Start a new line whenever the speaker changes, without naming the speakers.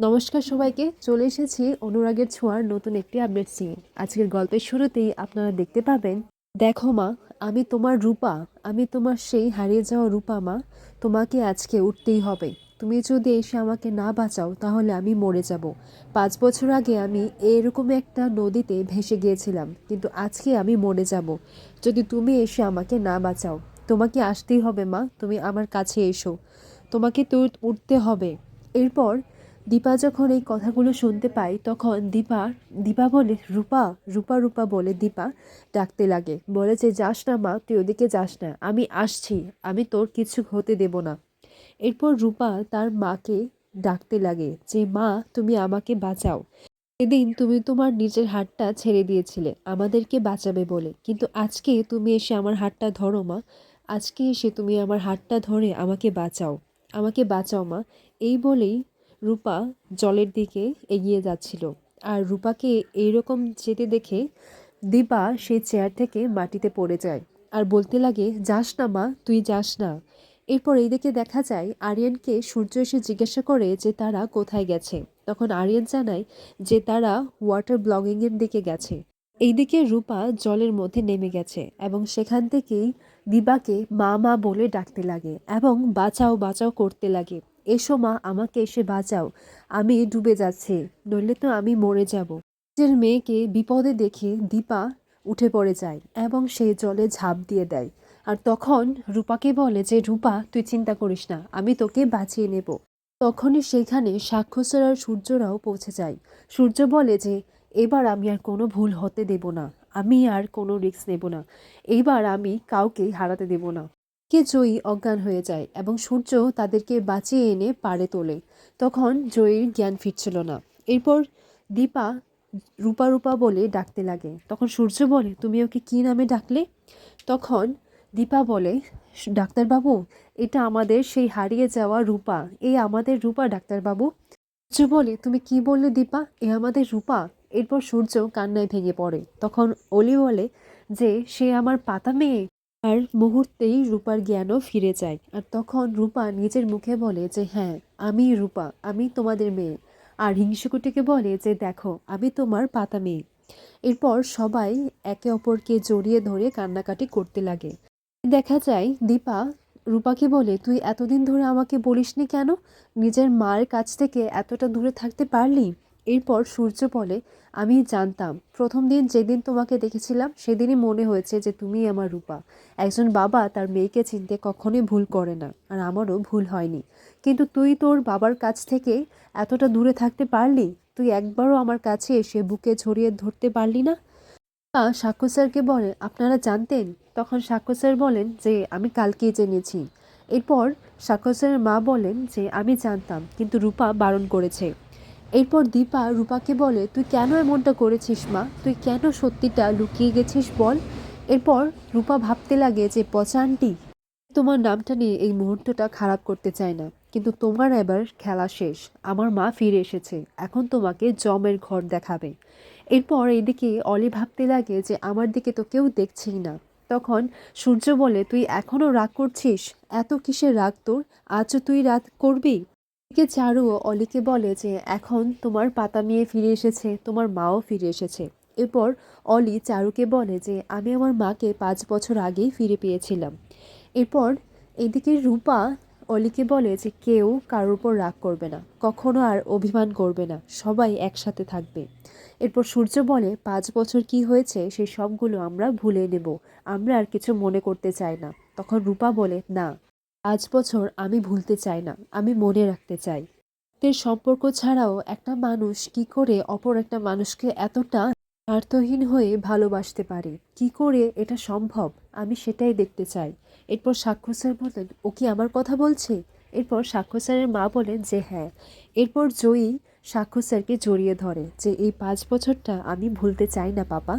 নমস্কার সবাইকে, চলে এসেছি অনুরাগের ছোঁয়ার নতুন একটি আপডেট নিয়ে। আজকের গল্পের শুরুতেই আপনারা দেখতে পাবেন, দেখো মা, আমি তোমার রূপা, আমি তোমার সেই হারিয়ে যাওয়া রূপা মা, তোমাকে আজকে উঠতেই হবে। তুমি যদি এসে আমাকে না বাঁচাও, তাহলে আমি মরে যাব। পাঁচ বছর আগে আমি এরকম একটা নদীতে ভেসে গিয়েছিলাম, কিন্তু আজকে আমি মরে যাব। যদি তুমি এসে আমাকে না বাঁচাও, তোমাকে আসতেই হবে মা, তুমি আমার কাছে এসো। তোমাকে তো উঠতে হবে। এরপর দীপা যখন এই কথাগুলো শুনতে পায়, তখন দীপা দীপা বলে, রূপা রূপা রূপা বলে দীপা ডাকতে লাগে। বলে যে, যাস না মা, তুই ওদিকে যাস না, আমি আসছি, আমি তোর কিছু হতে দেব না। এরপর রূপা তার মাকে ডাকতে লাগে যে, মা, তুমি আমাকে বাঁচাও। সেদিন তুমি তোমার নিজের হাতটা ছেড়ে দিয়েছিলে, আমাদেরকে বাঁচাবে বলে। কিন্তু আজকে তুমি এসে আমার হাতটা ধরো মা, আজকে এসে তুমি আমার হাতটা ধরে আমাকে বাঁচাও আমাকে বাঁচাও মা। এই বলেই রূপা জলের দিকে এগিয়ে যাচ্ছিল। আর রূপাকে এইরকম যেতে দেখে দীপা সেই চেয়ার থেকে মাটিতে পড়ে যায় আর বলতে লাগে, যাস না মা, তুই যাস না। এরপর এইদিকে দেখা যায়, আরিয়ানকে সূর্য এসে জিজ্ঞাসা করে যে তারা কোথায় গেছে। তখন আরিয়ান জানায় যে তারা ওয়াটার ব্লগিংয়ের দিকে গেছে। এইদিকে রূপা জলের মধ্যে নেমে গেছে এবং সেখান থেকেই দিবাকে মা মা বলে ডাকতে লাগে এবং বাঁচাও বাঁচাও করতে লাগে। এসো মা, আমাকে এসে বাঁচাও। আমি ডুবে যাচ্ছি, নইলে তো আমি মরে যাব। নিজের মেয়েকে বিপদে দেখে দীপা উঠে পড়ে যায় এবং সে জলে ঝাঁপ দিয়ে দেয়। আর তখন রূপাকে বলে যে, রূপা, তুই চিন্তা করিস না, আমি তোকে বাঁচিয়ে নেব। তখনই সেখানে সাক্ষসের আর সূর্যরাও পৌঁছে যায়। সূর্য বলে যে, এবার আমি আর কোনো ভুল হতে দেব না, আমি আর কোনো রিস্ক নেব না। এবার আমি কাউকে হারাতে দেব না। কে জয়ী অজ্ঞান হয়ে যায় এবং সূর্য তাদেরকে বাঁচিয়ে এনে পাড়ে তোলে। তখন জয়ীর জ্ঞান ফিরছিল না। এরপর দীপা রূপা রূপা বলে ডাকতে লাগে। তখন সূর্য বলে, তুমি ওকে কী নামে ডাকলে? তখন দীপা বলে, ডাক্তারবাবু, এটা আমাদের সেই হারিয়ে যাওয়া রূপা। এই আমাদের রূপা, ডাক্তারবাবু। সূর্য বলে, তুমি কি বললে দীপা? এ আমাদের রূপা। এরপর সূর্য কান্নায় ভেঙে পড়ে। তখন অলি বলে, যে সে আমার পাতা মেয়ে আর মুহূর্তেই রূপার জ্ঞানও ফিরে যায়। আর তখন রূপা নিজের মুখে বলে যে হ্যাঁ আমি রূপা, আমি তোমাদের মেয়ে। আর হিংসুকুটিকে বলে যে, দেখো, আমি তোমার পাতা মেয়ে। এরপর সবাই একে অপরকে জড়িয়ে ধরে কান্নাকাটি করতে লাগে। দেখা যায় দীপা, রূপাকে বলে, তুই এতদিন ধরে আমাকে বলিসনি কেন? নিজের মার কাছ থেকে এতটা দূরে থাকতে পারলি? এরপর সূর্য বলে, আমি জানতাম। প্রথম দিন যেদিন তোমাকে দেখেছিলাম, সেদিনই মনে হয়েছে যে তুমি আমার রূপা। একজন বাবা তার মেয়েকে চিনতে কখনোই ভুল করে না, আর আমারও ভুল হয়নি। কিন্তু তুই তোর বাবার কাছ থেকে এতটা দূরে থাকতে পারলি? তুই একবারও আমার কাছে এসে বুকে ছড়িয়ে ধরতে পারলি না? সাক্ষ্য স্যারকে বলে, আপনারা জানতেন? তখন সাক্ষ্য স্যার বলেন যে, আমি কালকেই জেনেছি। এরপর সাক্ষ্য স্যারের মা বলেন যে, আমি জানতাম, কিন্তু রূপা বারণ করেছে। এরপর দীপা রূপাকে বলে, তুই কেন এমনটা করেছিস মা? তুই কেন সত্যিটা লুকিয়ে গেছিস বল? এরপর রূপা ভাবতে লাগে যে, পচা আন্টি, তোমার নামটা নিয়ে এই মুহূর্তটা খারাপ করতে চায় না। কিন্তু তোমার এবার খেলা শেষ। আমার মা ফিরে এসেছে। এখন তোমাকে জমের ঘর দেখাবে। এরপর এদিকে অলি ভাবতে লাগে যে, আমার দিকে তো কেউ দেখছেই না। তখন সূর্য বলে, তুই এখনও রাগ করছিস? এত কিসের রাগ তোর? আজও তুই রাগ করবি? এদিকে চারু অলিকে বলে যে, এখন তোমার পাতা মেয়ে ফিরে এসেছে, তোমার মাও ফিরে এসেছে। এরপর অলি চারুকে বলে যে, আমি আমার মাকে পাঁচ বছর আগেই ফিরে পেয়েছিলাম। এরপর এদিকে রূপা অলিকে বলে যে, কেউ কারোর উপর রাগ করবে না, কখনো আর অভিমান করবে না, সবাই একসাথে থাকবে। এরপর সূর্য বলে, পাঁচ বছর কি হয়েছে, সেই সবগুলো আমরা ভুলে নেব, আমরা আর কিছু মনে করতে চাই না। তখন রূপা বলে, না পাঁচ বছর আমি ভুলতে চাই না, আমি মনে রাখতে চাই। এর সম্পর্ক ছাড়াও একটা মানুষ কি করে অপর একটা মানুষকে এতটা স্বার্থহীন হয়ে ভালোবাসতে পারে? কি করে এটা সম্ভব? আমি সেটাই দেখতে চাই। এরপর সাক্ষ্য স্যার বলেন, ও কি আমার কথা বলছে? এরপর সাক্ষ্য স্যারের মা বলেন যে হ্যাঁ। এরপর জয়ী সাক্ষ্য স্যারকে জড়িয়ে ধরে যে, এই পাঁচ বছরটা আমি ভুলতে চাই না, পাপা।